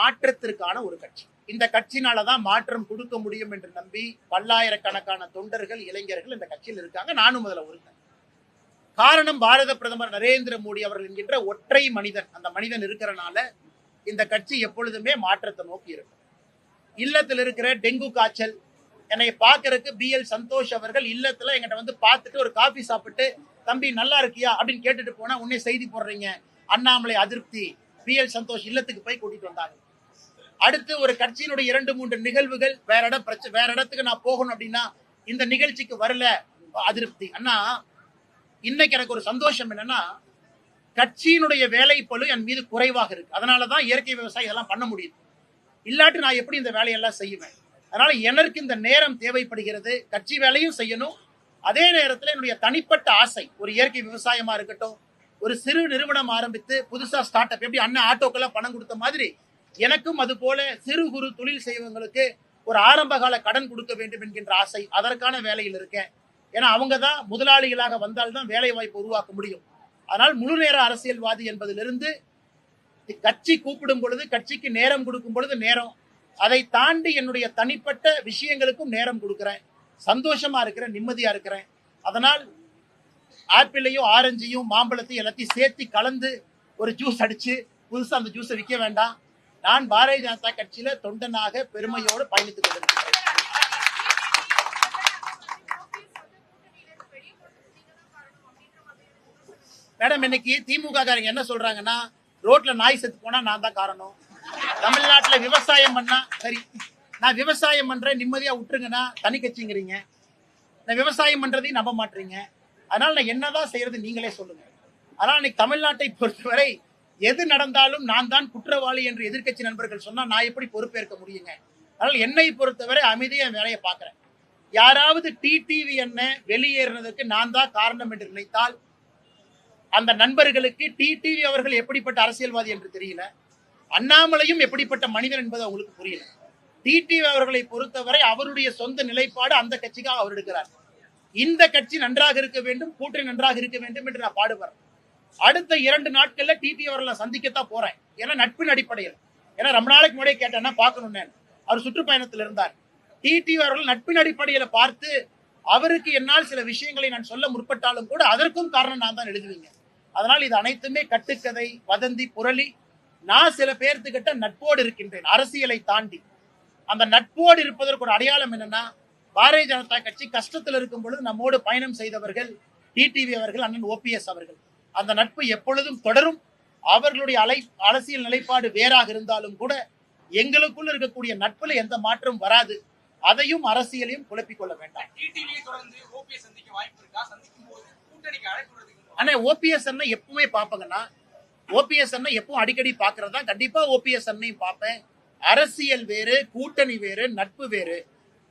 மாற்றத்திற்கான ஒரு கட்சி. இந்த கட்சினாலதான் மாற்றம் கொடுக்க முடியும் என்று நம்பி பல்லாயிரக்கணக்கான தொண்டர்கள் இளைஞர்கள் இந்த கட்சியில் இருக்காங்க. நானும் முதல்ல ஒருத்தன். காரணம் பாரத பிரதமர் நரேந்திர மோடி அவர்கள் என்கின்ற ஒற்றை மனிதன். அந்த மனிதன் இருக்கிறனால இந்த கட்சி எப்பொழுதுமே மாற்றத்தை நோக்கி இருக்கும். இல்லத்தில் இருக்கிற டெங்கு காய்ச்சல் என்னை பார்க்கறதுக்கு பி எல் சந்தோஷ் அவர்கள் இல்லத்துல எங்கிட்ட வந்து பார்த்துட்டு ஒரு காபி சாப்பிட்டு தம்பி நல்லா இருக்கியா? அப்படின்னு கேட்டுட்டு போனா உன்னே செய்தி போடுறீங்க. அண்ணாமலை அதிருப்தி. பி எல் சந்தோஷ் இல்லத்துக்கு போய் கூட்டிட்டு வந்தாங்க. அடுத்து ஒரு கட்சியினுடைய இரண்டு மூன்று நிகழ்வுகள் வேற இடம் பிரச்சனை வேற இடத்துக்கு நான் போகணும் அப்படின்னா இந்த நிகழ்ச்சிக்கு வரல. அதிருப்தி. அண்ணா இன்னைக்கு எனக்கு ஒரு சந்தோஷம் என்னன்னா கட்சியினுடைய வேலைப்பளு என் மீது குறைவாக இருக்கு. அதனாலதான் இயற்கை விவசாயம் இதெல்லாம் பண்ண முடியுது இல்லாட்டி நான் எப்படி இந்த வேலையெல்லாம் செய்வேன்? அதனால எனக்கு இந்த நேரம் தேவைப்படுகிறது. கட்சி வேலையும் செய்யணும். அதே நேரத்தில் என்னுடைய தனிப்பட்ட ஆசை ஒரு இயற்கை விவசாயமா இருக்கட்டும் ஒரு சிறு நிறுவனம் ஆரம்பித்து புதுசா ஸ்டார்ட் அப் எப்படி அண்ணன் ஆட்டோக்கெல்லாம் பணம் கொடுத்த மாதிரி எனக்கும் அது போல சிறு குறு தொழில் செய்வங்களுக்கு ஒரு ஆரம்பகால கடன் கொடுக்க வேண்டும் என்கின்ற ஆசை அதற்கான வேலையில் இருக்கேன். ஏன்னா அவங்க தான் முதலாளிகளாக வந்தால்தான் வேலை வாய்ப்பு உருவாக்க முடியும். அதனால் முழு நேர அரசியல்வாதி என்பதிலிருந்து கட்சி கூப்பிடும் பொழுது கட்சிக்கு நேரம் கொடுக்கும் பொழுது நேரம். அதை தாண்டி என்னுடைய தனிப்பட்ட விஷயங்களுக்கும் நேரம் கொடுக்குறேன். சந்தோஷமா இருக்கிறேன் நிம்மதியா இருக்கிறேன். அதனால் ஆப்பிளையும் ஆரஞ்சையும் மாம்பழத்தையும் எல்லாத்தையும் சேர்த்து கலந்து ஒரு ஜூஸ் அடிச்சு புதுசாக அந்த ஜூஸை விற்க வேண்டாம். நான் பாரதிய ஜனதா கட்சியில தொண்டனாக பெருமையோடு பயணித்துக் கொண்டிருக்கிறேன். மேடம் இன்னைக்கு திமுக காரங்க என்ன சொல்றாங்கன்னா ரோட்ல நாய் செத்து போனா நான் தான் காரணம். தமிழ்நாட்டுல விவசாயம் பண்ணா சரி நான் விவசாயம் பண்றேன் நிம்மதியா விட்டுருங்கன்னா தனி கட்சிங்கிறீங்க. நான் விவசாயம் பண்றதையும் நம்ப மாட்டீங்க. அதனால நான் என்னதான் செய்யறது நீங்களே சொல்லுங்க. அதனால இன்னைக்கு தமிழ்நாட்டை பொறுத்தவரை எது நடந்தாலும் நான் தான் குற்றவாளி என்று எதிர்க்கட்சி நண்பர்கள் சொன்னா நான் எப்படி பொறுப்பேற்க முடியுங்க? அதனால் என்னை பொறுத்தவரை அமைதியா என் வேலையை பார்க்குறேன். யாராவது டிடிவி என்ன வெளியேறினதுக்கு நான் தான் காரணம் என்று நினைத்தால் அந்த நண்பர்களுக்கு டிடிவி அவர்கள் எப்படிப்பட்ட அரசியல்வாதி என்று தெரியல. அண்ணாமலையும் எப்படிப்பட்ட மனிதன் என்பது அவங்களுக்கு புரியல. டிடிவி அவர்களை பொறுத்தவரை அவருடைய சொந்த நிலைப்பாடு அந்த கட்சிக்காக அவர் எடுக்கிறார். இந்த கட்சி நன்றாக இருக்க வேண்டும் கூட்டணி நன்றாக இருக்க வேண்டும் என்று நான் பாடுபடுறேன். அடுத்த இரண்டு நாட்கள்ல டிடி அவர்களை சந்திக்கத்தான் போறேன். ஏன்னா நட்பின் அடிப்படையில். ஏன்னா ரொம்ப நாளைக்கு முன்னாடியே கேட்டேன்னா பார்க்கணும் அவர் சுற்றுப்பயணத்தில் இருந்தார். டிடி அவர்கள் நட்பின் அடிப்படையில பார்த்து அவருக்கு என்னால் சில விஷயங்களை நான் சொல்ல முற்பட்டாலும் கூட அதற்கும் காரணம் நான் தான் எழுதுவீங்க. அதனால் இது அனைத்துமே கட்டுக்கதை வதந்தி புரளி. நான் சில பேர்த்துக்கிட்ட நட்போடு இருக்கின்றேன் அரசியலை தாண்டி. அந்த நட்போடு இருப்பதற்கு ஒரு அடையாளம் என்னன்னா பாரதிய ஜனதா கட்சி கஷ்டத்தில் இருக்கும் பொழுது நம்மோடு பயணம் செய்தவர்கள் டிடிவி அவர்கள் அண்ணன் ஓபிஎஸ் அவர்கள். அந்த நட்பு எப்பொழுதும் தொடரும். அவர்களுடைய அலை அரசியல் நிலைப்பாடு வேறாக இருந்தாலும் கூட எங்களுக்குள்ள இருக்கக்கூடிய நட்புல எந்த மாற்றம் வராது. அதையும் அரசியலையும் குழப்பிக் கொள்ள வேண்டாம். ஆனா ஓபிஎஸ் அண்ணன் எப்பவுமே பாப்பங்கன்னா ஓபிஎஸ் அண்ணன் எப்பவும் அடிக்கடி பாக்குறதா கண்டிப்பா ஓபிஎஸ் அண்ணையும் பார்ப்பேன். அரசியல் வேறு கூட்டணி வேறு நட்பு வேறு.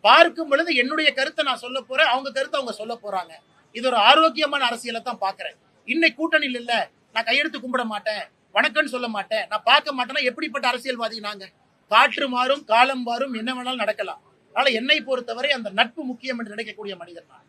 பார்க்கும் பொழுது என்னுடைய கருத்தை நான் சொல்ல போறேன். அவங்க கருத்தை அவங்க சொல்ல போறாங்க. இது ஒரு ஆரோக்கியமான அரசியலை தான் பாக்குறேன் இன்னைக்கு கூட்டணியில் இல்ல. நான் கையெடுத்து கும்பிட மாட்டேன். வணக்கம்னு சொல்ல மாட்டேன். நான் பார்க்க மாட்டேன்னா எப்படிப்பட்ட அரசியல்வாதி நாங்க? காற்று மாறும் காலம் மாறும் என்ன வேணாலும் நடக்கலாம். அதனால என்னை பொறுத்தவரை அந்த நட்பு முக்கியம் என்று நினைக்கக்கூடிய மனிதர் நான்.